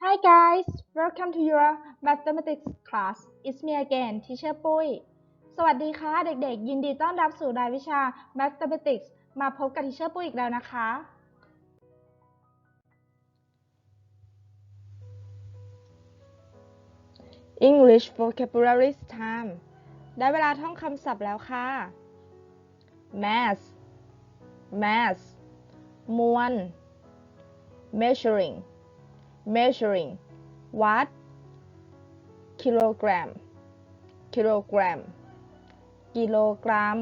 Hi guys, welcome to your mathematics class. It's me again, teacher ปุ้ย สวัสดีค่ะเด็กๆ ยินดีต้อนรับสู่รายวิชา mathematics มาพบกับ teacher ปุ้ยอีกแล้วนะคะ English vocabulary time ได้เวลาท่องคำศัพท์แล้วค่ะ mass mass มวล measuring measuring วัด kilogram kilogram กิโลกรัม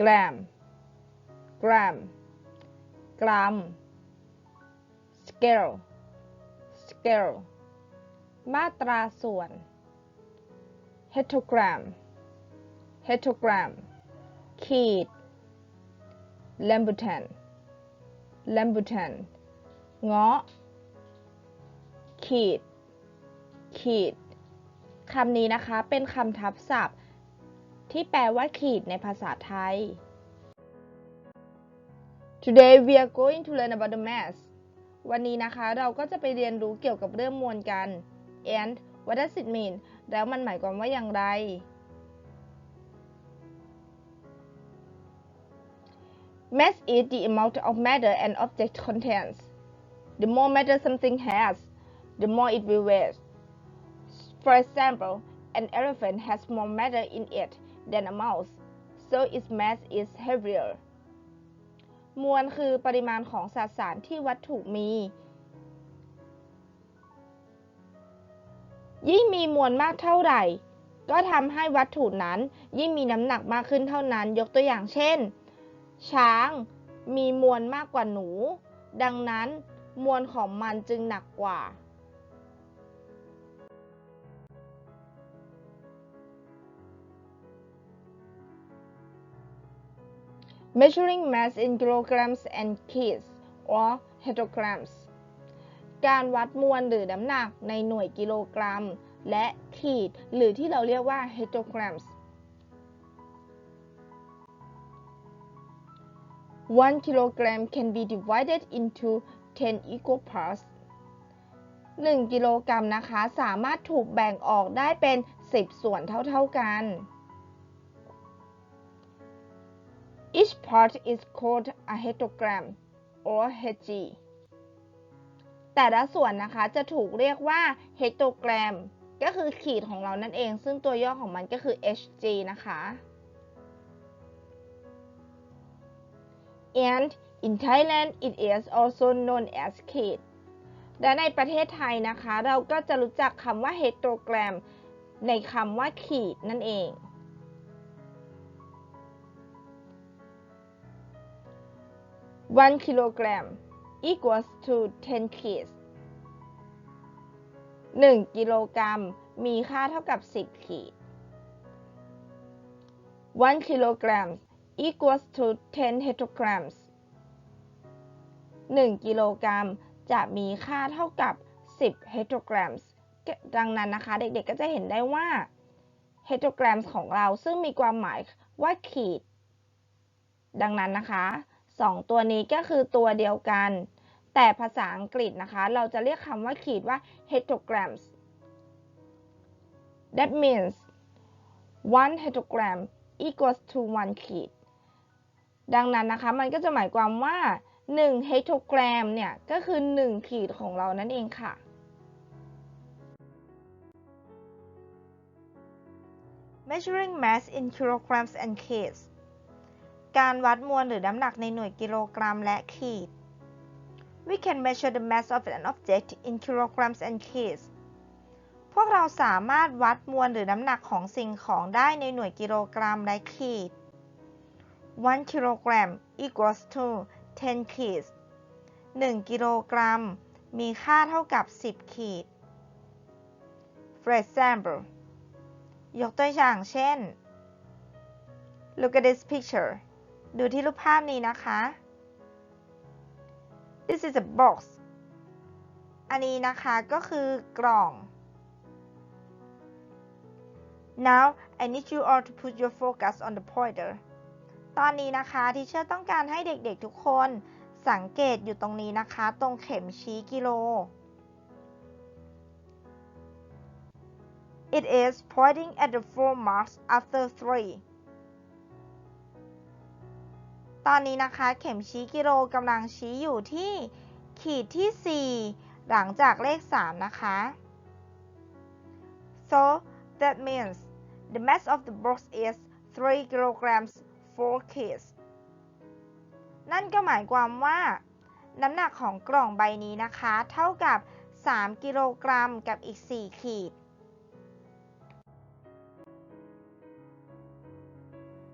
gram gram กรัม scale scale มาตราส่วน heterogram heterogram ขีด rambutan rambutan เงาะ ขีด ขีดคำนี้นะคะเป็นคำทับศัพท์ ที่แปลว่าขีดในภาษาไทย Today we are going to learn about the mass วันนี้นะคะเราก็จะไปเรียนรู้เกี่ยวกับเรื่องมวลกัน and what does it mean แล้วมันหมายความว่าอย่างไร Mass is the amount of matter an object contains. The more matter something has, the more it will weigh. For example, an elephant has more matter in it than a mouse, so its mass is heavier. มวลคือปริมาณของสสารที่วัตถุมี ยิ่งมีมวลมากเท่าไหร่ ก็ทำให้วัตถุนั้นยิ่งมีน้ำหนักมากขึ้นเท่านั้น ยกตัวอย่างเช่น ช้างมีมวลมากกว่าหนู ดังนั้นมวลของมันจึงหนักกว่า Measuring mass in kilograms and kids or kilograms การวัดมวลหรือน้ำหนักในหน่วยกิโลกรัม และขีด หรือที่เราเรียกว่า kilograms One kilogram can be divided into 10 equal parts 1 กิโลกรัมนะคะ สามารถถูกแบ่งออกได้เป็น 10 ส่วนเท่า ๆกัน Each part is called a hectogram or Hg แต่ละส่วนนะคะจะถูกเรียกว่า hectogram ก็คือขีดของเรานั่นเอง ซึ่งตัวย่อของมันก็คือ Hg นะคะ and in Thailand it is also known as ขีดและในประเทศไทยนะคะ เราก็จะรู้จักคำว่า hectogram ในคำว่าขีดนั่นเอง 1 kilogram equals to 10 kids 1 กิโลกรัมมีค่าเท่ากับ 10 ขีด 1 kilogram equals to 10 hectograms 1 กิโลกรัมจะมีค่าเท่ากับ 10 hectograms ดังนั้นนะคะ เด็กๆก็จะเห็นได้ว่า hectograms ของเราซึ่งมีความหมายว่าขีด ดังนั้นนะคะ สองตัวนี้ก็คือตัวเดียวกัน แต่ภาษาอังกฤษนะคะ เราจะเรียกคำว่าขีดว่า hectograms that means one hectogram equals to one ขีดดังนั้นนะคะมันก็จะหมายความว่า1 hectogram เนี่ยก็คือ 1 ขีดของเรานั่นเองค่ะ Measuring mass in kilograms and kids การวัดมวลหรือน้ำหนักในหน่วยกิโลกรัมและขีด We can measure the mass of an object in kilograms and kids พวกเราสามารถวัดมวลหรือน้ำหนักของสิ่งของได้ในหน่วยกิโลกรัมและขีด 1 kilogram equals to 10 kids 1 กิโลกรัม มีค่าเท่ากับ 10 ขีด For example ยกตัวอย่างเช่น Look at this picture ดูที่รูปภาพนี้นะคะ this is a box อันนี้นะคะก็คือกล่อง now I need you all to put your focus on the pointer ตอนนี้นะคะที่เชื่อต้องการให้เด็กๆทุกคนสังเกตอยู่ตรงนี้นะคะ ตรงเข็มชี้กิโล It is pointing at the four marks after three ตอนนี้นะคะ เข็มชี้กิโลกำลังชี้อยู่ที่ขีดที่ 4 หลังจากเลข 3 นะคะ so that means the mass of the box is 3 kilograms 4 kids นั่นก็หมายความว่า น้ำหนักของกล่องใบนี้นะคะ เท่ากับ 3 กิโลกรัมกับอีก 4 ขีด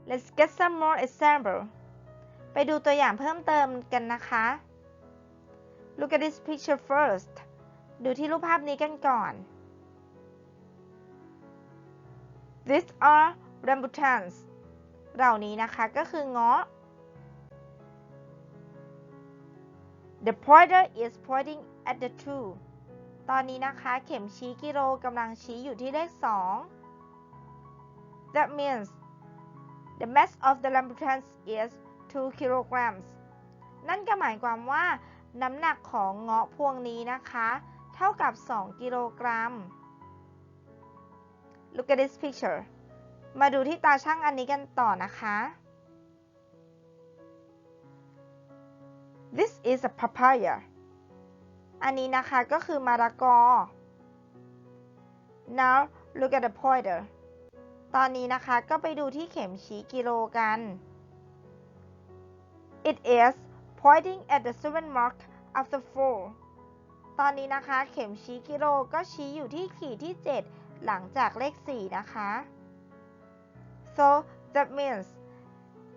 Let's get some more example ไปดูตัวอย่างเพิ่มเติมกันนะคะ Look at this picture first ดูที่รูปภาพนี้กันก่อน These are rambutans เหล่านี้นะคะก็คือเงาะ The pointer is pointing at the two ตอนนี้นะคะเข็มชี้กิโลกำลังชี้อยู่ที่เลข 2 That means the mass of the rambutans is 2 kilograms นั่นก็หมายความว่าน้ำหนักของเงาะพวงนี้นะคะ เท่ากับ 2 กิโลกรัม Look at this picture มาดูที่ตาช่างอันนี้กันต่อนะคะ This is a papaya อันนี้นะคะก็คือมะละกอ Now look at the pointer ตอนนี้นะคะก็ไปดูที่เข็มชี้กิโลกัน It is pointing at the seven mark after four ตอนนี้นะคะ เข็มชี้กิโลก็ชี้อยู่ที่ขีดที่ 7 หลังจากเลข 4 นะคะ so that means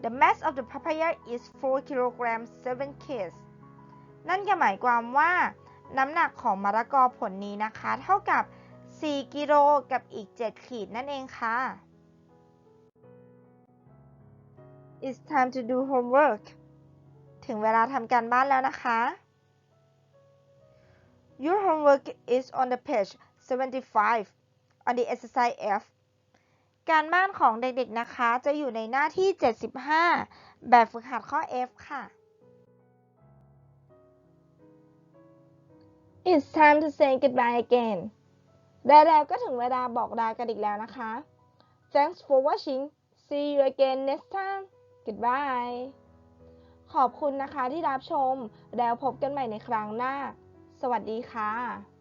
the mass of the papaya is 4 kilograms 7 kgs นั่นก็หมายความว่า น้ำหนักของมะละกอผลนี้นะคะ เท่ากับ 4 กิโลกับอีก 7 ขีดนั่นเองค่ะ It's time to do homework ถึงเวลาทำการบ้านแล้วนะคะ Your homework is on the page 75 on the exercise F การบ้านของเด็กๆนะคะ จะอยู่ในหน้าที่ 75 แบบฝึกหัดข้อ F ค่ะ It's time to say goodbye again ได้แล้วก็ถึงเวลาบอกลากันอีกแล้วนะคะ Thanks for watching see you again next time goodbye ขอบคุณนะคะที่รับชม แล้วพบกันใหม่ในครั้งหน้า สวัสดีค่ะ